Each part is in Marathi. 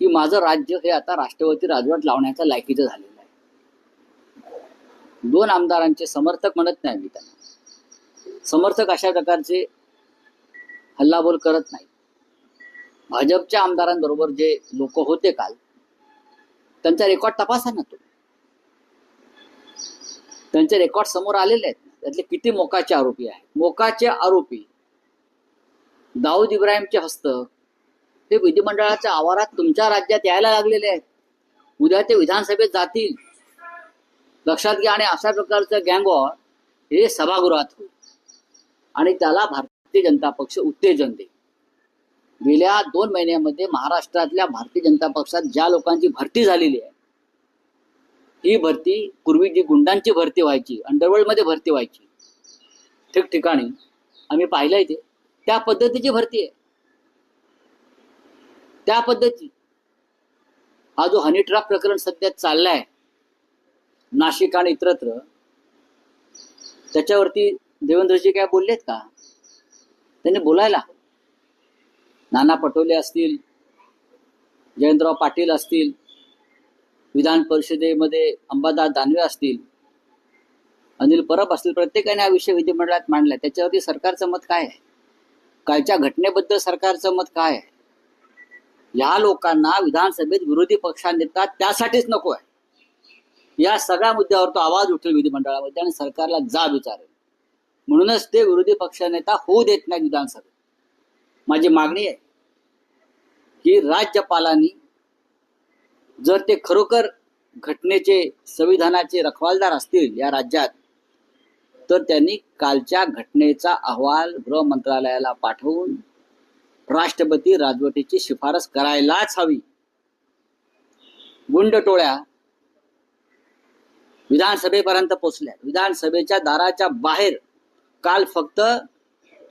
की माझं राज्य हे आता राष्ट्रवादी राजवट लावण्याच्या लायकीचं झालेलं आहे. दोन आमदारांचे समर्थक म्हणत नाही मी त्यांना. समर्थक अशा प्रकारचे हल्लाबोल करत नाही. भाजपच्या आमदारांबरोबर जे लोक होते काल त्यांचा रेकॉर्ड तपासा ना तुम्ही. त्यांचे रेकॉर्ड समोर आलेले आहेत. त्यातले किती मोकाचे आरोपी आहेत. मोकाचे आरोपी दाऊद इब्राहिमचे हस्तक ते विधिमंडळाच्या आवारात तुमच्या राज्यात यायला लागलेले आहेत. उद्या ते विधानसभेत जातील. लक्षात घ्या आणि अशा प्रकारचं गँगवॉर हे सभागृहात होईल. आणि त्याला भारतीय जनता पक्ष उत्तेजन देईल. गेल्या दोन महिन्यामध्ये महाराष्ट्रातल्या भारतीय जनता पक्षात ज्या लोकांची भरती झालेली आहे ही भरती पूर्वी जी गुंडांची भरती व्हायची अंडरवर्ल्डमध्ये भरती व्हायची ठिकठिकाणी आम्ही पाहिलंय ते. त्या पद्धतीची भरती आहे. त्या पद्धती. हा जो हनीट्रॅप प्रकरण सध्या चाललाय नाशिक आणि इतरत्र त्याच्यावरती देवेंद्रजी काय बोललेत का? त्यांनी बोलायला नाना पटोले असतील जयंतराव पाटील असतील विधान परिषदेमध्ये अंबादास दानवे असतील अनिल परब असतील प्रत्येकाने हा विषय विधिमंडळात मांडलाय. त्याच्यावरती सरकारचं मत काय आहे? कालच्या घटनेबद्दल सरकारचं मत काय आहे? या लोकांना विधानसभेत विरोधी पक्षानेता त्यासाठीच नको आहे. या सगळ्या मुद्द्यावर तो आवाज उठेल विधिमंडळामध्ये आणि सरकारला जा विचारेल. म्हणूनच ते विरोधी पक्षनेता होऊ देत नाही विधानसभेत. माझी मागणी आहे की राज्यपालांनी जर ते खरोखर घटनेचे संविधानाचे रखवालदार असतील या राज्यात तर त्यांनी कालच्या घटनेचा अहवाल गृह मंत्रालयाला पाठवून राष्ट्रपती राजवटीची शिफारस करायलाच हवी. गुंड टोळ्या विधानसभेपर्यंत पोचल्या. विधानसभेच्या दाराच्या बाहेर काल फक्त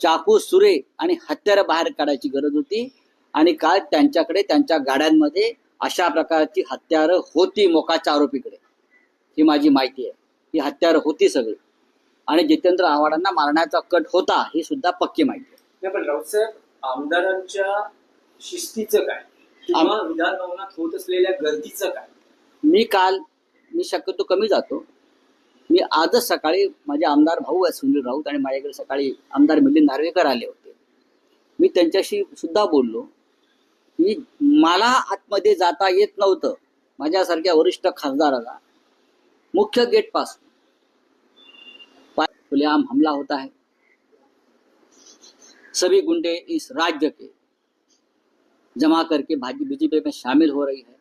चाकू सुरे आणि हत्यारं बाहेर काढायची गरज होती आणि काल त्यांच्याकडे त्यांच्या गाड्यांमध्ये अशा प्रकारची हत्यारं होती मोकाच्या आरोपीकडे. ही माझी माहिती आहे. ही हत्यारं होती सगळी. आणि जितेंद्र आव्हाडांना मारण्याचा कट होता ही सुद्धा पक्की माहिती आहे. आमदारांच्या शिस्तीचं काय? किंवा विधान भवनात होत असलेल्या गर्दीचं काय? मी काल मी शक्यतो कमी जातो. मी आजच सकाळी माझे आमदार भाऊ आहेत सुनील राऊत आणि माझ्याकडे सकाळी आमदार मिलिंद नार्वेकर आले होते. मी त्यांच्याशी सुद्धा बोललो. की मला आतमध्ये जाता येत नव्हतं. माझ्यासारख्या वरिष्ठ खासदाराला मुख्य गेट पर खुलेआम हमला होता है सभी गुंडे इस राज्य के जमा करके भाजी बीजेपी में शामिल हो रही है।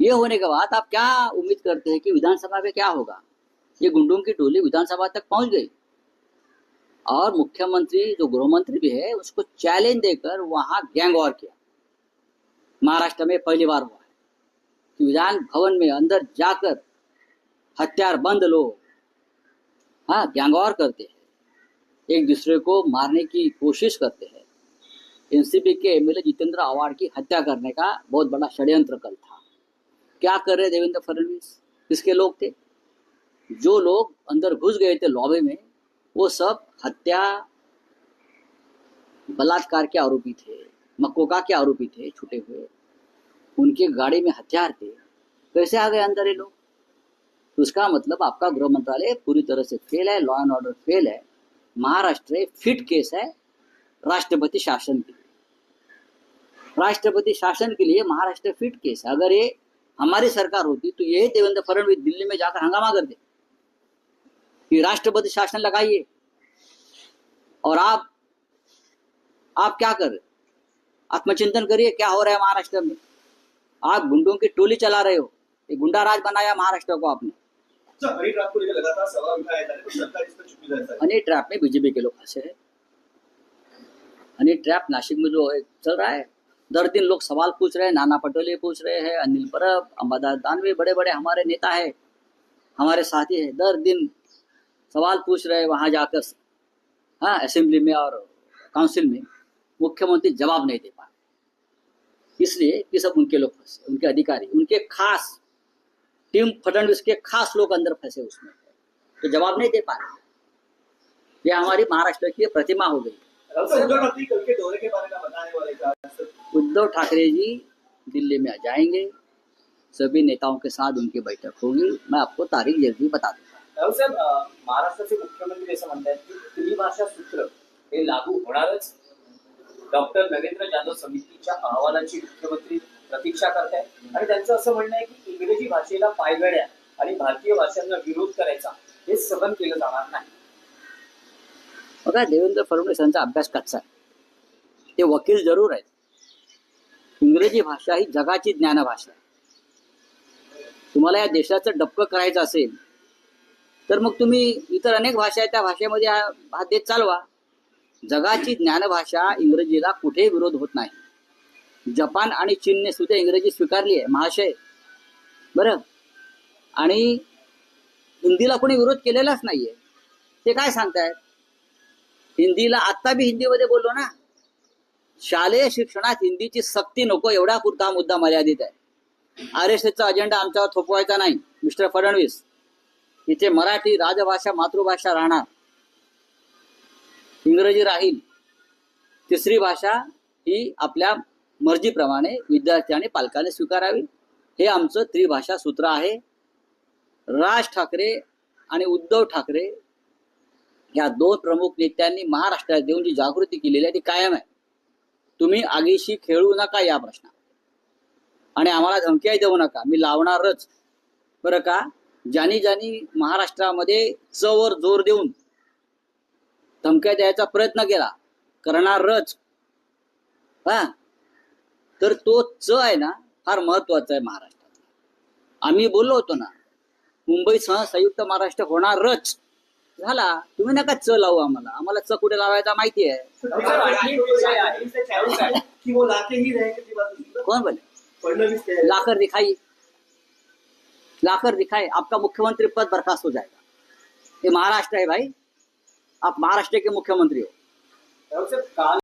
ये होने के बाद आप क्या उम्मीद करते हैं कि विधानसभा में क्या होगा? ये गुंडों की टोली विधानसभा तक पहुँच गई। और मुख्यमंत्री जो गृह मंत्री भी है, उसको चैलेंज देकर वहाँ गैंग वॉर किया। महाराष्ट्र में पहली बार हुआ है कि विधान भवन में अंदर जाकर हथियार बंद लोग हाँ गैंग वॉर करते हैं। एक दूसरे को मारने की कोशिश करते हैं। एनसीपी के एमएलए जितेंद्र आवाड़ की हत्या करने का बहुत बड़ा षड्यंत्र कल था। क्या कर रहे देवेंद्र फडणवीस? किसके लोग थे? जो लोग अंदर घुस गए थे लॉबी में, वो सब हत्या, बलात्कार के आरोपी थे मकोका के आरोपी थे, छुटे हुए। उनके गाड़ी में हथियार थे। कैसे आ गए अंदर ये लोग? उसका मतलब आपका गृह मंत्रालय पूरी तरह से फेल है लॉ एंड ऑर्डर फेल है। महाराष्ट्र फिट केस है राष्ट्रपति शासन के राष्ट्रपति शासन के लिए महाराष्ट्र फिट केस है। अगर ये हमारी सरकार होती तो यही देवेंद्र फडणवीस दिल्ली में जाकर हंगामा कर दे कि राष्ट्रपति शासन लगाइए। और आप आप क्या कर आत्मचिंतन करिए क्या हो रहा है महाराष्ट्र में। आप गुंडों की टोली चला रहे हो। ये गुंडा राज बनाया महाराष्ट्र को आपने। अच्छा तो ट्रैप में बीजेपी के लोग फंसे हैं। हनी ट्रैप नासिक में जो चल रहा है। दर दिन लोग सवाल पूछ रहे हैं, नाना पटोले पूछ रहे हैं, अनिल परब, अंबादास दानवे बड़े बड़े हमारे नेता है, हमारे साथी है। दर दिन सवाल पूछ रहे हैं वहाँ जाकर हाँ असेंबली में और काउंसिल में। मुख्यमंत्री जवाब नहीं दे पाए इसलिए कि सब उनके लोग फंसे उनके अधिकारी, उनके खास टीम फडणवीस के खास लोग अंदर फंसे उसमें। तो जवाब नहीं दे पाए ये हमारी महाराष्ट्र की प्रतिमा हो गई। उद्धव ठाकरे जी दिल्ली में आ जाएँगे। सभी नेताओं के साथ उनकी बैठक होगी। मैं आपको तारीख जल्दी बता दूँगा। महाराष्ट्राचे मुख्यमंत्री असं म्हणतात की त्रिभाषा सूत्र हे लागू होणारच डॉक्टर नरेंद्र जाधव समितीच्या अहवालाची मुख्यमंत्री प्रतीक्षा करतायत आणि त्यांचं असं म्हणणं आहे की इंग्रजी भाषेला पायगड्या आणि भारतीय भाषांना विरोध करायचा हे सहन केलं जाणार नाही. बघा देवेंद्र फडणवीस यांचा अभ्यास कच्चा आहे. ते वकील जरूर आहेत. इंग्रजी भाषा ही जगाची ज्ञानभाषा आहे. तुम्हाला या देशाचं डबकं करायचं असेल तर मग तुम्ही इतर अनेक भाषा आहेत त्या भाषेमध्ये हा देत देश चालवा. जगाची ज्ञानभाषा इंग्रजीला कुठेही विरोध होत नाही. जपान आणि चीनने सुद्धा इंग्रजी स्वीकारली आहे. महाशय. बरं? आणि हिंदीला कोणी विरोध केलेलाच नाहीये. ते काय सांगतायत? हिंदीला आत्ता बी हिंदीमध्ये बोललो ना. शालेय शिक्षणात हिंदीची सक्ती नको एवढा पुरता मुद्दा मर्यादित आहे. आर एस एसचा अजेंडा आमच्यावर थोपवायचा नाही मिस्टर फडणवीस. इथे मराठी राजभाषा मातृभाषा राहणार. इंग्रजी राहील. तिसरी भाषा ही आपल्या मर्जीप्रमाणे विद्यार्थी आणि पालकाने स्वीकारावी. हे आमचं त्रिभाषा सूत्र आहे. राज ठाकरे आणि उद्धव ठाकरे या दोन प्रमुख नेत्यांनी महाराष्ट्रात देऊन जी जागृती केलेली आहे ती कायम आहे. तुम्ही आगीशी खेळू नका या प्रश्नात. आणि आम्हाला धमक्याही देऊ नका. मी लावणारच. बरं का? ज्यांनी ज्यांनी महाराष्ट्रामध्ये चवर जोर देऊन धमक्या द्यायचा प्रयत्न केला करणारच. हा? तर तो च आहे ना फार महत्त्वाचा आहे महाराष्ट्रात. आम्ही बोललो होतो ना मुंबईसह संयुक्त महाराष्ट्र होणारच. झाला तुम्ही नका च लावू आम्हाला. आम्हाला च कुठे लावायचा माहिती आहे? कोण बोले लाकर दिखाई. लाकर दिखाई. आपका मुख्यमंत्री पद बर्खास्त हो जाएगा. ये महाराष्ट्र है भाई. आप महाराष्ट्र के मुख्यमंत्री हो.